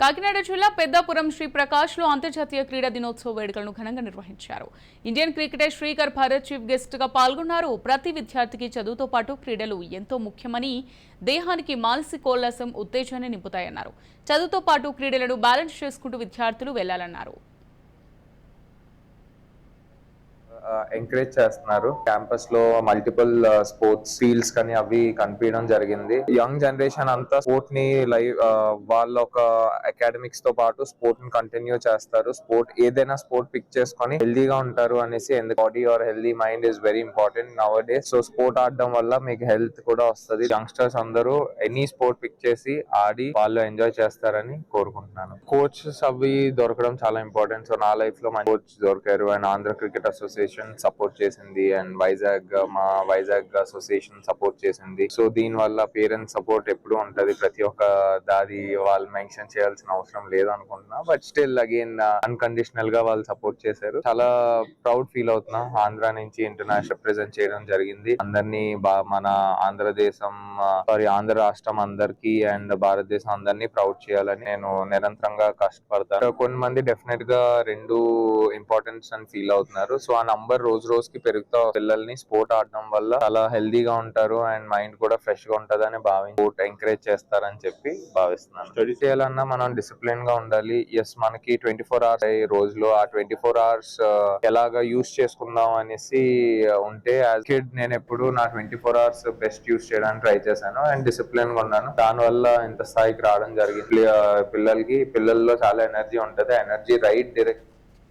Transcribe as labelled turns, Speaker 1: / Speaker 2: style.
Speaker 1: కాకినాడ జిల్లా పెద్దాపురం శ్రీ ప్రకాష్లో అంతర్జాతీయ క్రీడా దినోత్సవ వేడుకలను ఘనంగా నిర్వహించారు. Indian cricketer Srikar Bharat chief గెస్ట్గా పాల్గొన్నారు. ప్రతి విద్యార్థికి చదువుతో పాటు క్రీడలు ఎంతో ముఖ్యమని దేహానికి మానసికోల్లాసం ఉత్తేజాన్ని నింపుతాయన్నారు. చదువుతో పాటు క్రీడలను బ్యాలెన్స్ చేసుకుంటూ విద్యార్థులు వెళ్ళాలన్నారు.
Speaker 2: ఎంకరేజ్ చేస్తున్నారు. క్యాంపస్లో మల్టిపుల్ స్పోర్ట్స్ ఫీల్డ్స్ కానీ అవి కనిపించడం జరిగింది. యంగ్ జనరేషన్ అంతా స్పోర్ట్ని లైవ్ వాళ్ళ ఒక అకాడమిక్స్తో పాటు స్పోర్ట్ని కంటిన్యూ చేస్తారు. స్పోర్ట్ ఏదైనా స్పోర్ట్ పిక్ చేసుకొని హెల్దీగా ఉంటారు అనేసి ఎందుకు? Body are healthy mind is very important now day so sport ఆడడం వల్ల మీకు హెల్త్ కూడా వస్తుంది. యంగ్స్టర్స్ అందరూ ఎనీ స్పోర్ట్ పిక్ చేసి ఆడి వాళ్ళు ఎంజాయ్ చేస్తారని కోరుకుంటున్నాను. కోచెస్ అవి దొరకడం చాలా ఇంపార్టెంట్ సో నా లైఫ్లో మంచి కోచ్ దొరికారు. And Andhra cricket association support చేసింది అండ్ వైజాగ్ మా వైజాగ్ అసోసియేషన్ సపోర్ట్ చేసింది. సో దీని వల్ల పేరెంట్స్ సపోర్ట్ ఎప్పుడు ఉంటది. ప్రతి ఒక్క దాది వాళ్ళు మెన్షన్ చేయాల్సిన అవసరం లేదు అనుకుంటున్నా. బట్ స్టిల్ అగైన్ అన్కండిషనల్గా వాళ్ళు సపోర్ట్ చేశారు. చాలా ప్రౌడ్ ఫీల్ అవుతున్నా. ఆంధ్ర నుంచి ఇంటర్నేషనల్ రిప్రజెంట్ చేయడం జరిగింది. అందరినీ మన ఆంధ్రదేశం సారీ ఆంధ్ర రాష్ట్రం అందరికి అండ్ భారతదేశం అందరినీ ప్రౌడ్ చేయాలని నేను నిరంతరంగా కష్టపడతాను. కొంతమంది డెఫినెట్గా రెండు ఇంపార్టెన్స్ అని ఫీల్ అవుతున్నారు. సో ఆ నంబర్ రోజు రోజుకి పెరుగుతా పిల్లల్ని స్పోర్ట్ ఆడడం వల్ల చాలా హెల్దీగా ఉంటారు అండ్ మైండ్ కూడా ఫ్రెష్గా ఉంటదని భావించి స్పోర్ట్ ఎంకరేజ్ చేస్తారని చెప్పి భావిస్తున్నాను. స్టడీ చేయాలన్నా మనం డిసిప్లిన్గా ఉండాలి. ఎస్ మనకి ట్వంటీ ఫోర్ అవర్స్ రోజులో ఆ ట్వంటీ ఫోర్ అవర్స్ ఎలాగా యూస్ చేసుకుందాం అనేసి ఉంటే యాజ్ కిడ్ నేను ఎప్పుడు నా twenty four hours best use చేయడానికి ట్రై చేశాను అండ్ డిసిప్లిన్గా ఉన్నాను. దాని వల్ల ఇంత స్థాయికి రావడం జరిగింది. పిల్ల- పిల్లలకి పిల్లల్లో చాలా ఎనర్జీ ఉంటది. Energy right direct